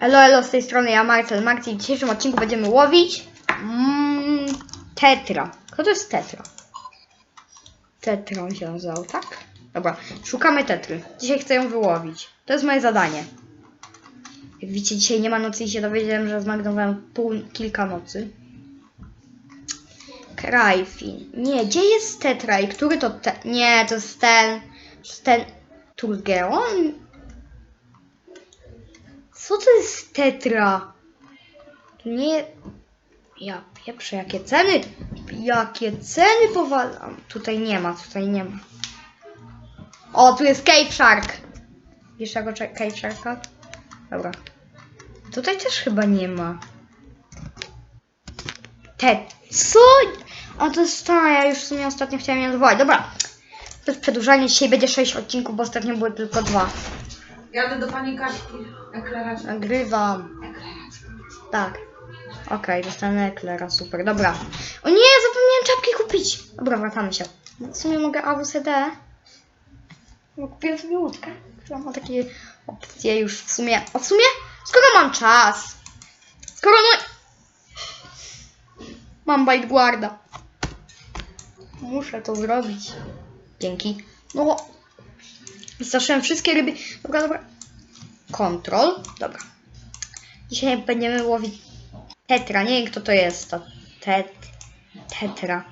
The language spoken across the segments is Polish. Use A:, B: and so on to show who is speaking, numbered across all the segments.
A: Elo, elo, z tej strony ja Marcel Marcin. W dzisiejszym odcinku będziemy łowić mm, tetra. Kto to jest tetra? Tetra on się nazywał, tak? Dobra, szukamy tetry. Dzisiaj chcę ją wyłowić. To jest moje zadanie. Jak widzicie, dzisiaj nie ma nocy i się dowiedziałem, że zmarnowałem pół, kilka nocy. Krajfin. Nie, gdzie jest tetra i który to te... Nie, to jest ten... To jest ten... Turgeon? Co to jest tetra? To nie... Ja pieprzę, jakie ceny! Jakie ceny powalam! Tutaj nie ma, tutaj nie ma. O, tu jest Cave Shark! Wiesz tego Cave Sharka? Dobra. Tutaj też chyba nie ma. Te... Co? A to jest ta, ja już w sumie ostatnio chciałem ją odwołać. Dobra. To jest przedłużanie, dzisiaj będzie 6 odcinków, bo ostatnio były tylko dwa.
B: Jadę do pani Kaśki. Ekleracz.
A: Nagrywam. Tak. Okej, dostanę eklera, super, dobra. O nie, zapomniałem czapki kupić. Dobra, wracamy się. W sumie mogę AWCD. Bo kupiłem sobie łódkę, która ma takie opcje już w sumie. A w sumie, skoro mam czas, skoro no... Mam bite guarda. Muszę to zrobić. Dzięki. No, wystraszyłem wszystkie ryby. Dobra, dobra. Kontrol. Dobra. Dzisiaj będziemy łowić tetra. Nie wiem kto to jest. To tet, tetra.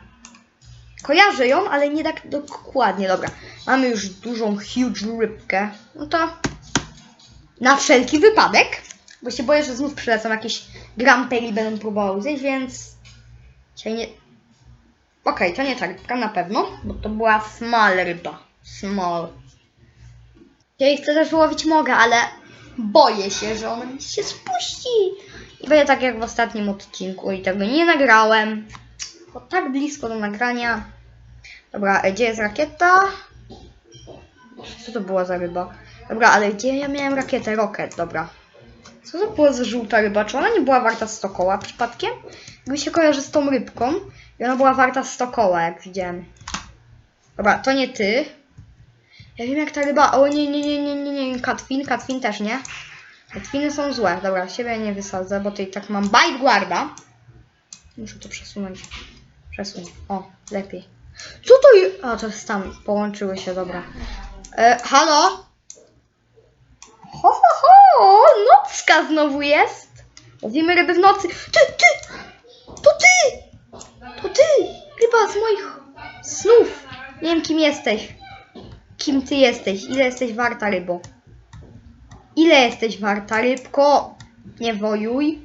A: Kojarzę ją, ale nie tak dokładnie. Dobra. Mamy już dużą, huge rybkę. No to na wszelki wypadek. Bo się boję, że znów przylecą jakieś grampery i będą próbowały zjeść, więc dzisiaj nie... Okej, to nie ta rybka na pewno, bo to była small ryba. Small. Ja ich chcę też łowić mogę, ale boję się, że ona mi się spuści. I będzie tak jak w ostatnim odcinku i tego nie nagrałem. Bo tak blisko do nagrania. Dobra, e, gdzie jest rakieta? Co to była za ryba? Dobra, ale gdzie ja miałem rakietę? Rocket, dobra. Co to była za żółta ryba? Czy ona nie była warta 100 koła przypadkiem? Jakby się kojarzy z tą rybką. I ona była warta 100 koła, jak widziałem. Dobra, to nie ty. Ja wiem jak ta ryba. O nie, nie, nie, nie, nie, nie. Katwin, katwin też nie. Katwiny są złe. Dobra, siebie nie wysadzę, bo tutaj tak mam bite guarda. Muszę to przesunąć. Przesuń. O, lepiej. Co to jest? A, to jest tam. Połączyły się, dobra. E, halo? Ho, ho, ho! Nocka znowu jest. Łowimy ryby w nocy. Ty, ty! To ty! To ty! Ryba z moich snów. Nie wiem, kim jesteś. Kim ty jesteś? Ile jesteś warta, rybo? Ile jesteś warta, rybko? Nie wojuj.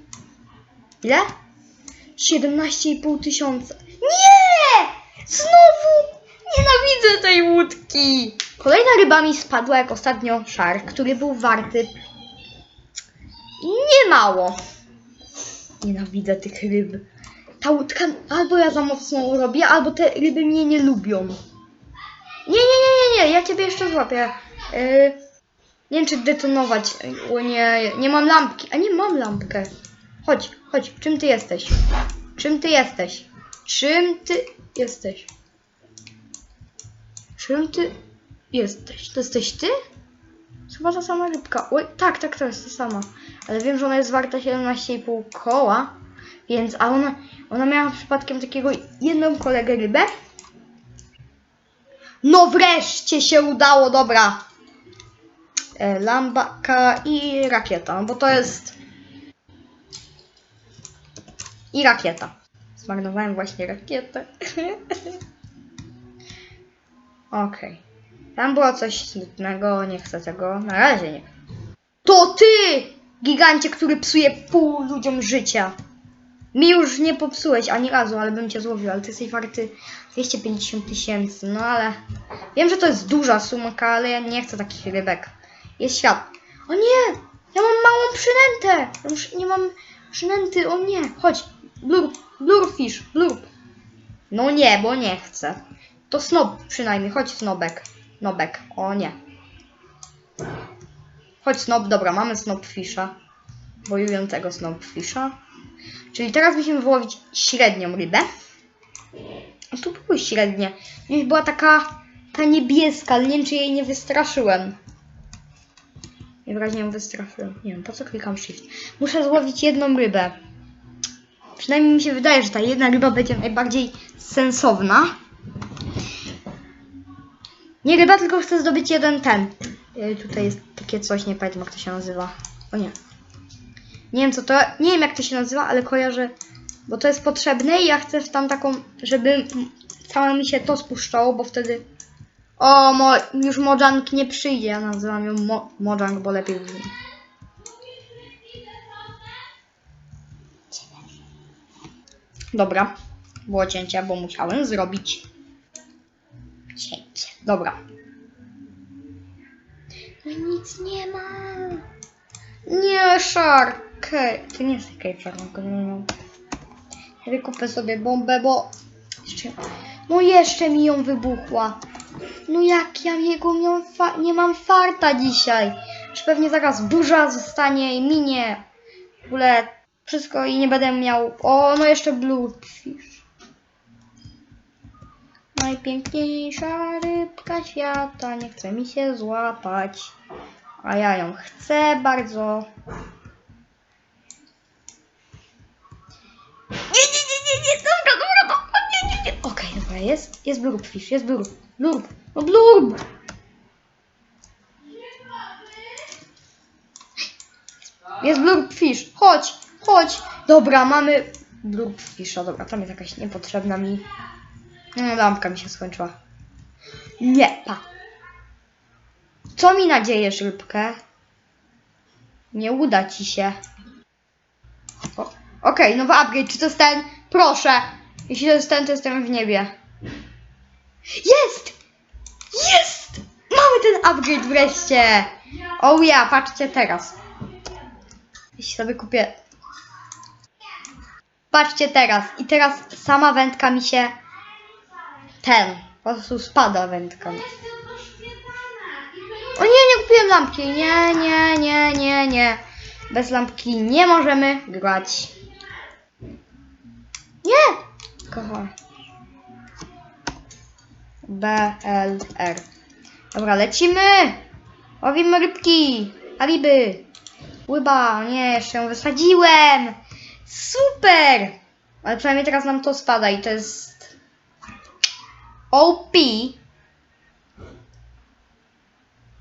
A: Ile? 17,5 tysiąca. Nie! Znowu! Nienawidzę tej łódki! Kolejna ryba mi spadła jak ostatnio szark, który był warty nie mało. Nienawidzę tych ryb. Ta łódka albo ja za mocno robię, albo te ryby mnie nie lubią. Nie, nie, nie, nie, nie, ja ciebie jeszcze złapię. Yy, nie wiem, czy detonować. O nie, nie mam lampki. A nie mam lampkę. Chodź, chodź, czym ty jesteś? Czym ty jesteś? Czym ty jesteś? Czym ty jesteś? To jesteś ty? Chyba ta sama rybka. Oj, tak, tak, to jest ta sama. Ale wiem, że ona jest warta 17,5 koła. Więc, a ona, ona miała przypadkiem takiego jedną kolegę rybę. No wreszcie się udało, dobra. E, lambaka i rakieta, bo to jest... I rakieta. Zmarnowałem właśnie rakietę. Okej. Tam było coś smutnego, nie chcę tego. Na razie nie. To ty! Gigancie, który psuje pół ludziom życia. Mi już nie popsułeś ani razu, ale bym cię złowił, ale ty jesteś warty 250 tysięcy, no ale wiem, że to jest duża suma, ale ja nie chcę takich rybek. Jest świat. O nie! Ja mam małą przynętę! Ja już nie mam przynęty, o nie! Chodź! Blur, blurfish, blurp. No nie, bo nie chcę. To snob przynajmniej, chodź snobek. Nobek, o nie. Chodź snob, dobra, mamy snobfisha. Wojującego snobfisha. Czyli teraz musimy wyłowić średnią rybę. A tu były średnie. Gdzieś była taka ta niebieska, ale nie wiem czy jej nie wystraszyłem. Najwyraźniej ją wystraszyłem. Nie wiem, po co klikam shift. Muszę złowić jedną rybę. Przynajmniej mi się wydaje, że ta jedna ryba będzie najbardziej sensowna. Nie ryba, tylko chcę zdobyć jeden ten. Yy, tutaj jest takie coś, nie pamiętam jak to się nazywa. O nie. Nie wiem co to, nie wiem jak to się nazywa, ale kojarzę, bo to jest potrzebne i ja chcę w tam taką, żeby całe mi się to spuszczało, bo wtedy... O, mo, już Mojang nie przyjdzie, ja nazywam ją mo, Mojang, bo lepiej brzmi. Dobra, było cięcie, bo musiałem zrobić cięcie. Dobra. No nic nie ma. Nie, Shark. To nie jest Cave Shark, wiem. Ja wykupię sobie bombę, bo jeszcze, no jeszcze mi ją wybuchła. No jak ja jego nie mam farta dzisiaj. Już pewnie zaraz burza zostanie i minie. W ogóle wszystko i nie będę miał. O, no jeszcze Bluefish. Najpiękniejsza rybka świata, nie chce mi się złapać. A ja ją chcę bardzo. Nie, nie, nie, nie, nie, dobra, dobra, dobra, nie, nie, nie. Okej, dobra, jest, jest Bluefish, jest Blurb, Blurb, no Blurb. Jest Blurbfish, chodź, chodź. Dobra, mamy Blurbfisha, dobra, tam jest jakaś niepotrzebna mi. No, lampka mi się skończyła. Nie, pa. Co mi nadziejesz, rybkę? Nie uda ci się. O, Okej, nowy upgrade. Czy to jest ten? Proszę. Jeśli to jest ten, to jestem w niebie. Jest! Jest! Mamy ten upgrade wreszcie! Oh ja, patrzcie teraz. Jeśli sobie kupię... Patrzcie teraz. I teraz sama wędka mi się... Ten. Po prostu spada wędka. O nie, nie kupiłem lampki. Nie, nie, nie, nie, nie. Bez lampki nie możemy grać. Nie! Kocham. R. Dobra, lecimy! Łowimy rybki! Aliby! Łyba! Nie, jeszcze ją wysadziłem! Super! Ale przynajmniej teraz nam to spada i to jest... OP.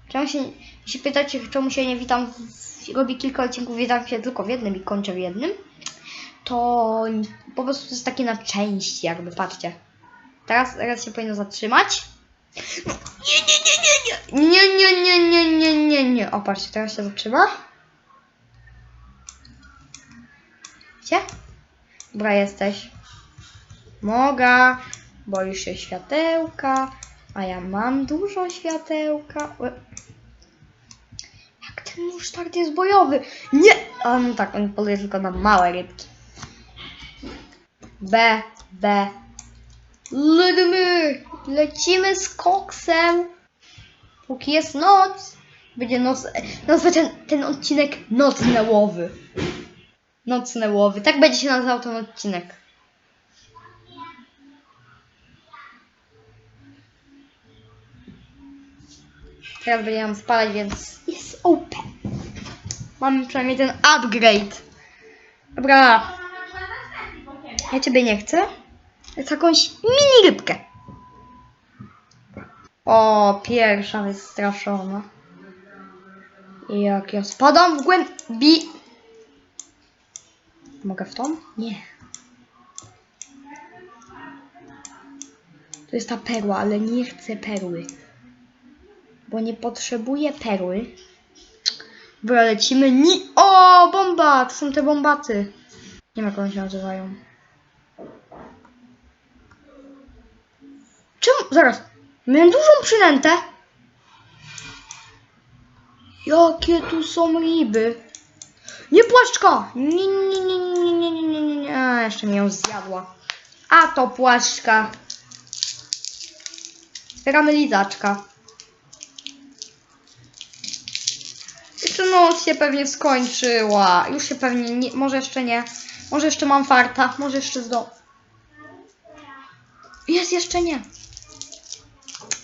A: Czemu się, jeśli pytacie, czemu się nie witam, w, robię kilka odcinków, witam się tylko w jednym i kończę w jednym, to po prostu to jest takie na części, jakby, patrzcie. Teraz, teraz się powinno zatrzymać. Nie, nie, nie, nie, nie, nie, nie, nie, nie, nie. O, patrzcie, teraz się zatrzyma. Gdzie? Dobra, jesteś. Mogę. Boisz się światełka. A ja mam dużo światełka. Ten musztard jest bojowy? Nie! A no tak, on poluje tylko na małe rybki. B, B. Lecimy! Lecimy z koksem! Póki jest noc, będzie noc. Nazwę ten, ten odcinek Nocne Łowy. Nocne Łowy. Tak będzie się nazywał ten odcinek. Teraz będzie nam spalać, więc jest open. Mamy przynajmniej ten upgrade. Dobra. Ja ciebie nie chcę. Jest jakąś mini rybkę. O, pierwsza wystraszona. Jak ja spadam w głębi... Mogę w tą? Nie. To jest ta perła, ale nie chcę perły. Bo nie potrzebuję perły. Dobra, lecimy. Ni o, bomba! To są te bombaty. Nie wiem, jak one się nazywają. Czemu? Zaraz. Miałem dużą przynętę. Jakie tu są ryby? Nie płaszczka! Nie, nie, nie, nie, nie, nie, nie, nie, nie. A, jeszcze mnie ją zjadła. A to płaszczka. Zbieramy lizaczka. Jeszcze noc się pewnie skończyła. Już się pewnie nie, może jeszcze nie. Może jeszcze mam farta. Może jeszcze zdo. Jest jeszcze nie.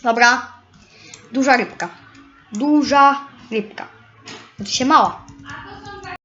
A: Dobra. Duża rybka. Duża rybka. To się mała.